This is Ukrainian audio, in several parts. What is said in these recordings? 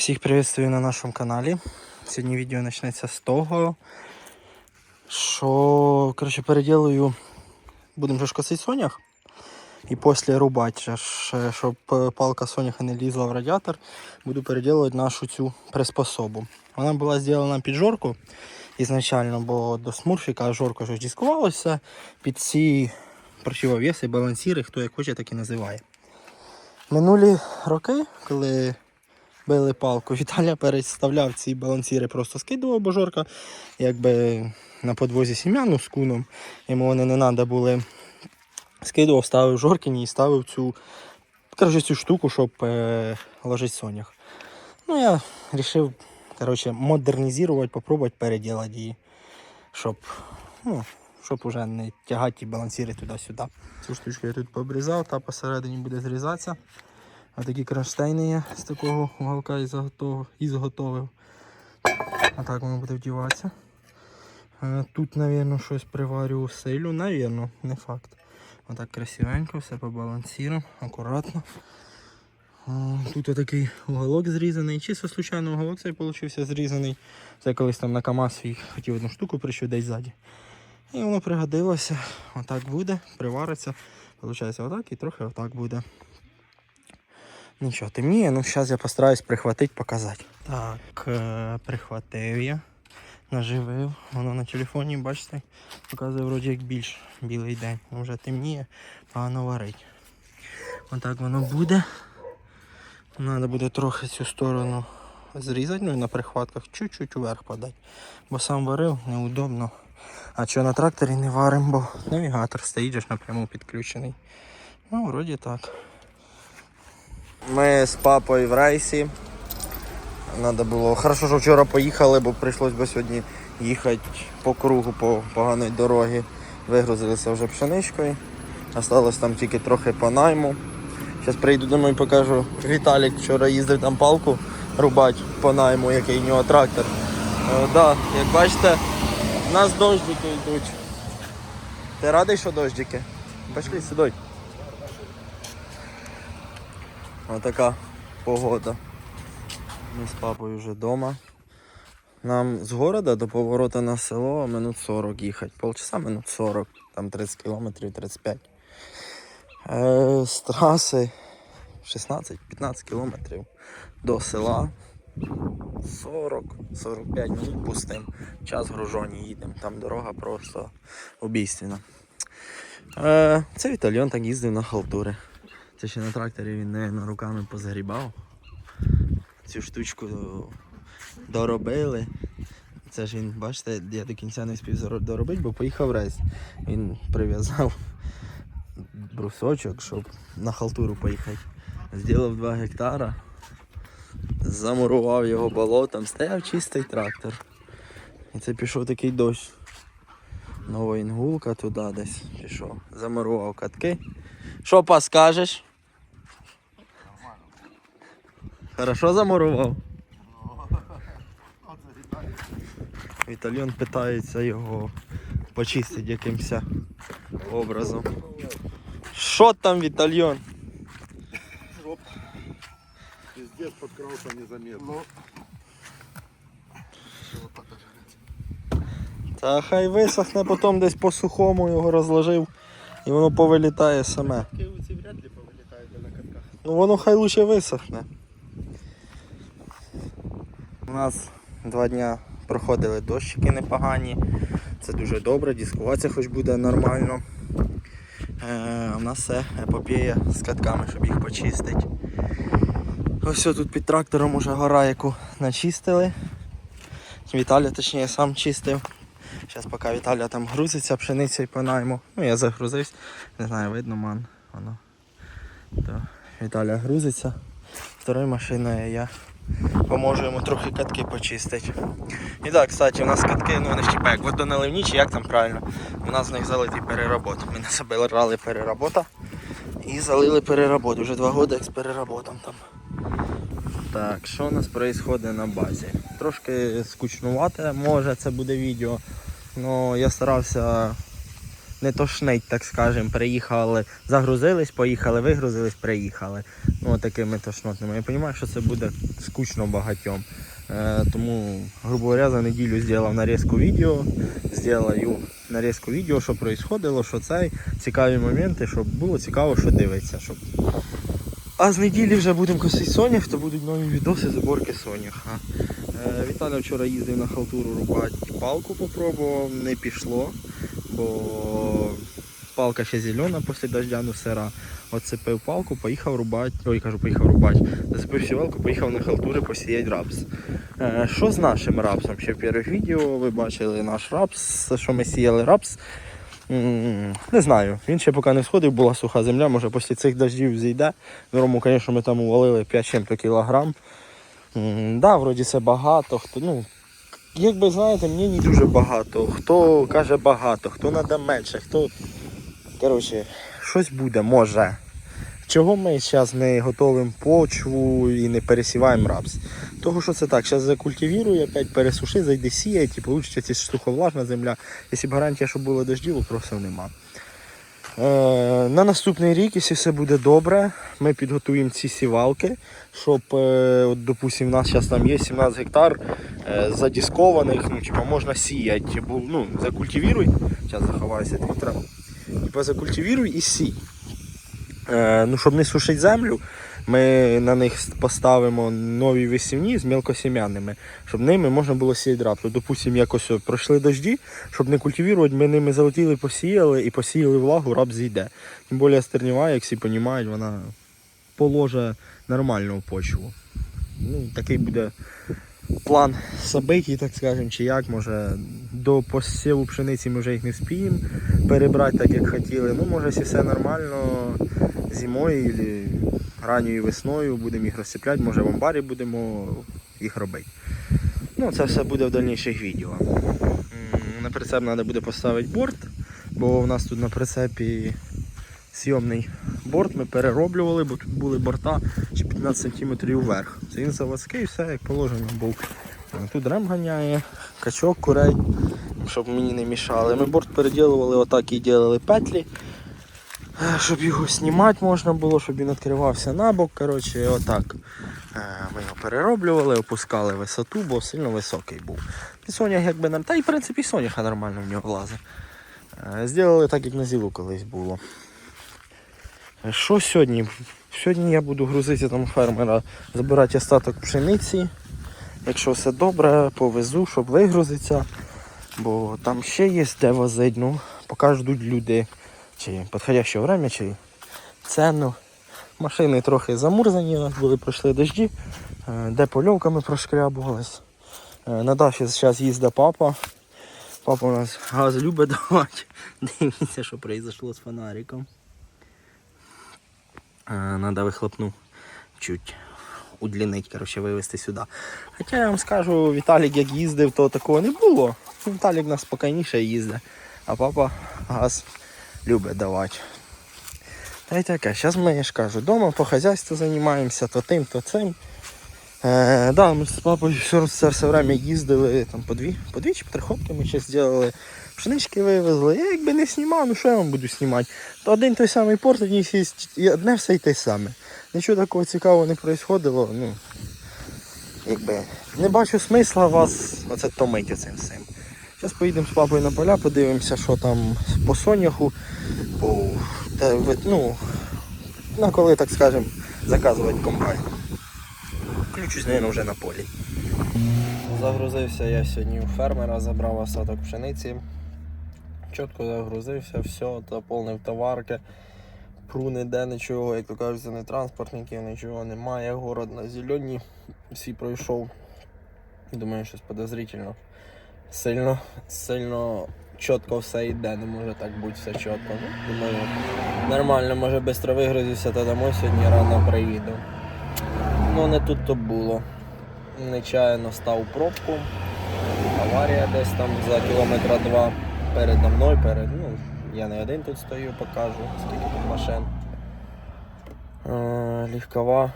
Всіх приветствую на нашому каналі. Сьогодні відео почнеться з того, що коротше, переділую, будемо ж косити сонях. І після рубати, щоб палка соняха не лізла в радіатор, буду переділувати нашу цю приспособу. Вона була зроблена під жорку ізначально, бо до смурфіка жорка ж дискувалося під ці противовеси, балансіри, хто як хоче, так і називає. Минулі роки, коли били палку, Віталя переставляв ці балансіри, просто скидував, бо жорка, якби на подвозі сім'яну з куном, йому вони не треба були. Скидував, ставив жоркині і ставив цю, коротше, цю штуку, щоб е, ложити сонях. Ну, я вирішив, модернізувати, попробувати переділати її, щоб, ну, щоб уже не тягати ті балансіри туди-сюди. Цю штучку я тут пообрізав, та посередині буде зрізатися. А такі кронштейни є з такого уголка і заготовив. І заготовив. А так воно буде вдіватися. Е, Тут, мабуть, щось приварю силю, навірно, не факт. Отак красивенько, все по балансірам, акуратно. Е, Тут отакий уголок зрізаний. Чисто случайно уголок цей получився зрізаний. Це колись там на КАМАЗ свій хотів одну штуку прищу десь ззаді. І воно пригодилося. Отак буде, привариться. Получається отак і трохи отак буде. Нічого, темніє, ну зараз я постараюсь прихватити, показати. Так, е, прихватив я, наживив. Воно на телефоні, бачите, показує вроді як більш білий день. Ну, Вже темніє, погано варить. Отак воно буде. Треба буде трохи цю сторону зрізати, ну і на прихватках чуть-чуть вверх подати. Бо сам варив, неудобно. А що на тракторі не варимо, бо навігатор стоїть ж напряму підключений. Ну, вроді так. Ми з папою в рейсі. Надо було. Хорошо, що вчора поїхали, бо прийшлось би сьогодні їхати по кругу по поганої дороги. Вигрузилися вже пшеничкою. Осталось там тільки трохи по найму. Зараз прийду домой і покажу. Віталік вчора їздив там палку рубати по найму, який у нього трактор. Е, да, як бачите, у нас дождики йдуть. Ти радий, що дождики? Пошли сюди. Отака погода. Ми з папою вже вдома. Нам з города до поворота на село минут 40 їхати. Полчаса минут 40, там 30 кілометрів, 35. Е, з траси 16-15 кілометрів до села. 40-45 минут пустим. Час гружоні їдемо. Там дорога просто убійственна. Е, це Вітальйон так їздив на халтури. Це ще на тракторі він не руками позагрібав. Цю штучку доробили. Це ж він, бачите, я до кінця не встиг доробити, бо поїхав рейс. Він прив'язав брусочок, щоб на халтуру поїхати. Зробив 2 гектара, замурував його болотом, стояв чистий трактор. І це пішов такий дощ. Нова інгулка туди десь пішов. Замурував катки. Що па Хорошо замурував? Вітальйон питається його почистити якимось образом. Що там, Вітальйон? Пиздец подкрался незаметно. Та хай висохне, потім десь по сухому його розложив і воно повилітає саме. Кивицы вряд ли на катках. Ну воно хай лучше висохне. У нас два дня проходили дощики непогані. Це дуже добре, дискуватися хоч буде нормально. Е, у нас все епопея з катками, щоб їх почистити. Ось тут під трактором уже гора, яку начистили. Віталя, точніше, сам чистив. Зараз поки Віталя там грузиться пшеницею по найму. Ну я загрузився. Не знаю, видно ман. Воно. То Віталя грузиться. Второю машиною я поможу йому трохи катки почистити. І так, кстати, у нас катки, ну вони типа як водоналивні, чи як там правильно. У нас з них залитий переработ. Ми не забирали переработа і залили переработ. Уже два роки як з переработом там. Так, що у нас відбувається на базі? Трошки скучнувате, може це буде відео. але я старався не тошнить, так скажем. Приїхали, загрузились, поїхали, вигрузились, приїхали. Ну, такими тошнотними. Я розумію, що це буде скучно багатьом. Е, тому, грубо говоря, за неділю зробив нарізку відео. Зроблю нарізку відео, що происходило, що це цікаві моменти, щоб було цікаво, що дивиться. Щоб... А з неділі вже будемо косити сонях, то будуть нові відоси зборки соняха. Е, Віталя вчора їздив на халтуру рубати палку, попробував, не пішло, бо палка ще зелена після дождя, ну сира. Оцепив палку, поїхав рубати, ой, кажу, поїхав рубати. Зацепив сівалку, поїхав на халтури посіяти рапс. Е, Що з нашим рапсом? Ще в перших відео ви бачили наш рапс, що ми сіяли рапс. Не знаю, він ще поки не сходив, була суха земля, може після цих дождів зійде. Норму, звісно, ми там увалили 5 кілограм. Да, вроді це багато. Хто, ну, якби знаєте, мені не дуже багато. Хто каже багато, хто надо менше, хто. Коротше, щось буде, може. Чого ми зараз не готовимо почву і не пересіваємо рапс? Того, що це так, зараз закультивірую, опять пересуши, зайди сіять і вийде ці суховлажна земля. Якщо б гарантія, що було дождів, вопросів нема. Е, на наступний рік, якщо все буде добре, ми підготуємо ці сівалки, щоб, е, от, допустим, у нас зараз там є 17 гектар е, задіскованих, ну, типа, можна сіяти. Бу- Ну, закультивіруй, зараз заховаюся від вітра. Типа закультивіруй і сій. Е, ну, щоб не сушити землю, ми на них поставимо нові висівні з мілкосім'яними, щоб ними можна було сіяти рапту. Допустимо, якось пройшли дожді, щоб не культивувати, ми ними залетіли, посіяли і посіяли влагу, раб зійде. Тим більше стернєва, як всі розуміють, вона положе нормально почву. Ну, такий буде план событий, так скажем, чи як, може до посіву пшениці ми вже їх не вспіємо перебрати так, як хотіли. Ну, може, все нормально, зимою або ранньою весною будемо їх розсипляти, може в амбарі будемо їх робити. Ну, це все буде в дальніших відео. На прицеп треба буде поставити борт, бо в нас тут на прицепі зйомний борт ми перероблювали, бо тут були борта чи 15 см вверх. Це він заводський, все як положено був. Тут рем ганяє, качок, курей, щоб мені не мішали. Ми борт переділували, отак і ділили петлі, щоб його знімати можна було, щоб він відкривався на бок. Коротше, отак. Е, Ми його перероблювали, опускали висоту, бо сильно високий був. І сонях якби. Та й в принципі соняха нормально в нього влазить. Е, Зробили так, як на зілу колись було. Що сьогодні? Сьогодні я буду грузити там фермера, забирати остаток пшениці. Якщо все добре, повезу, щоб вигрузитися. Бо там ще є де возить, ну, поки ждуть люди. Чи підходяще время, чи ценно. Машини трохи замурзані, були пройшли дожді, е, де польовками прошкрябувались. Е, На Даші зараз їздить папа. Папа у нас газ любить давати. Дивіться, що произошло з фонариком. Надо вихлопну чуть удлінить, коротше, вивезти сюди. Хоча я вам скажу, Віталік як їздив, то такого не було. Віталік нас спокійніше їздить, а папа газ любить давати. Та й таке, зараз ми ж кажу, вдома по хазяйству займаємося, то тим, то цим. Е, да, ми з папою все, це все время їздили там, по дві, по дві чи по три ходки ми ще зробили. Пшенички вивезли. Я якби не знімав, ну що я вам буду знімати? То один той самий порт, одній і одне все й те саме. Нічого такого цікавого не происходило, ну якби не бачу смисла вас оце томити цим всім. Зараз поїдемо з папою на поля, подивимося, що там по соняху, та, ну, на коли, так скажемо, заказувати комбайн. Включусь, мабуть, вже на полі. Загрузився я сьогодні у фермера, забрав осадок пшениці. Чітко загрузився, все, заповнив товарки. Пру ніде нічого, як то кажуть, не транспортників, нічого немає. Город на зелені. Всі пройшов. Думаю, щось подозрительно. Сильно, сильно чітко все йде, не може так бути все чітко. Думаю, нормально, може швидко вигрузився, та домой сьогодні рано приїду. Ну не тут то було. Нечаянно став пробку. Аварія десь там за кілометра два передо мною, перед, ну, я не один тут стою, покажу, скільки тут машин. Е, легкова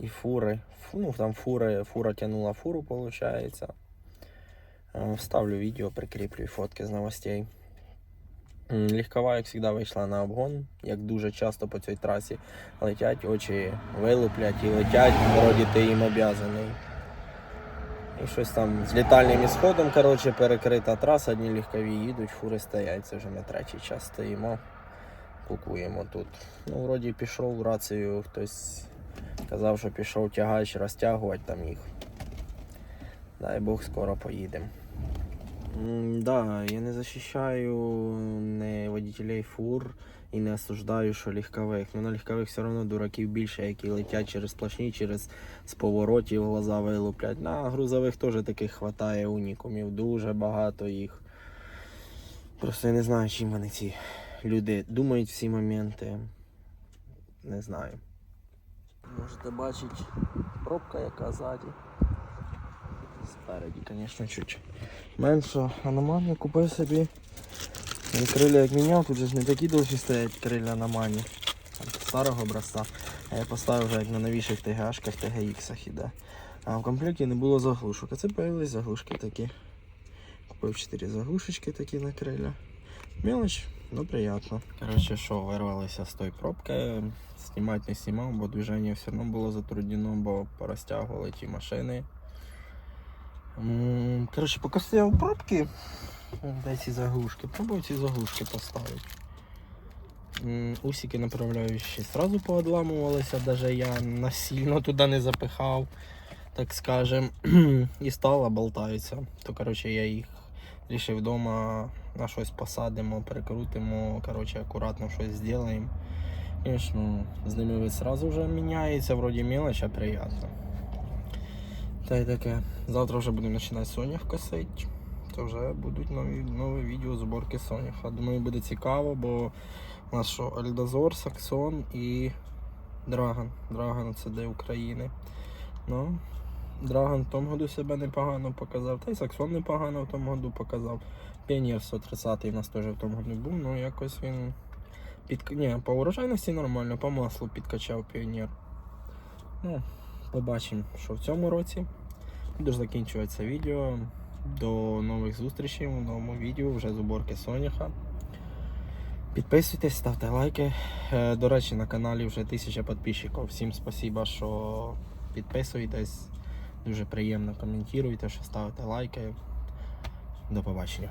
і фури. Фу, ну, там фури, фура тягнула фуру, виходить. Вставлю відео, прикріплю фотки з новостей. Легкова, як завжди, вийшла на обгон, як дуже часто по цій трасі летять, очі вилуплять і летять, вроді ти їм обязаний. І щось там з літальним ісходом, коротше, перекрита траса, одні легкові їдуть, фури стоять. Це вже ми третій час стоїмо, кукуємо тут. Ну, вроді пішов рацію, хтось казав, що пішов тягач розтягувати там їх. Дай Бог, скоро поїдемо. М, Да, я не захищаю не водителей фур і не осуждаю, що легкових. Ну на легкових все одно дураків більше, які летять через сплошні, через з поворотів глаза вилуплять. На грузових теж таких хватає унікумів, дуже багато їх. Просто я не знаю, чим вони ці люди думають всі моменти. Не знаю. Можете бачити пробка яка ззаді. Спереді, звісно, чуть менше. А купив собі і криля як міняв, тут же ж не такі довші стоять криля на мані. Старого образця. А я поставив вже як на новіших ТГшках, ТГХ іде. А в комплекті не було заглушок. А це появились заглушки такі. Купив 4 заглушечки такі на криля. Мелоч, ну приємно. Коротше, що, вирвалися з тої пробки. Знімати не знімав, бо движення все одно було затруднено, бо порозтягували ті машини. Коротше, поки стояв пробки, де ці заглушки, пробую ці заглушки поставити. Усики направляючі сразу поодламувалися, навіть я насильно туди не запихав, так скажем, і стало болтаються. То коротше, я їх рішив вдома на щось посадимо, перекрутимо, коротше, акуратно щось зробимо. Звісно, з ними вид сразу вже міняється, вроді мелочь, а приємно. Та й таке. Завтра вже будемо починати сонях косити. То вже будуть нові, нові відео зборки соняха. Думаю, буде цікаво, бо у нас що Альдазор, Саксон і Драган. Драган це де України. Ну, Драган в тому году себе непогано показав, та й Саксон непогано в тому году показав. Піонер 130 у нас теж в тому году був, ну якось він під... Ні, по урожайності нормально, по маслу підкачав піонер. Ну, побачимо, що в цьому році. Буду закінчувати відео. До нових зустрічей в новому відео вже з уборки Соняха. Підписуйтесь, ставте лайки. Е, До речі, на каналі вже тисяча підписчиків. Всім спасибо, що підписуєтесь. Дуже приємно коментуєте, що ставите лайки. До побачення.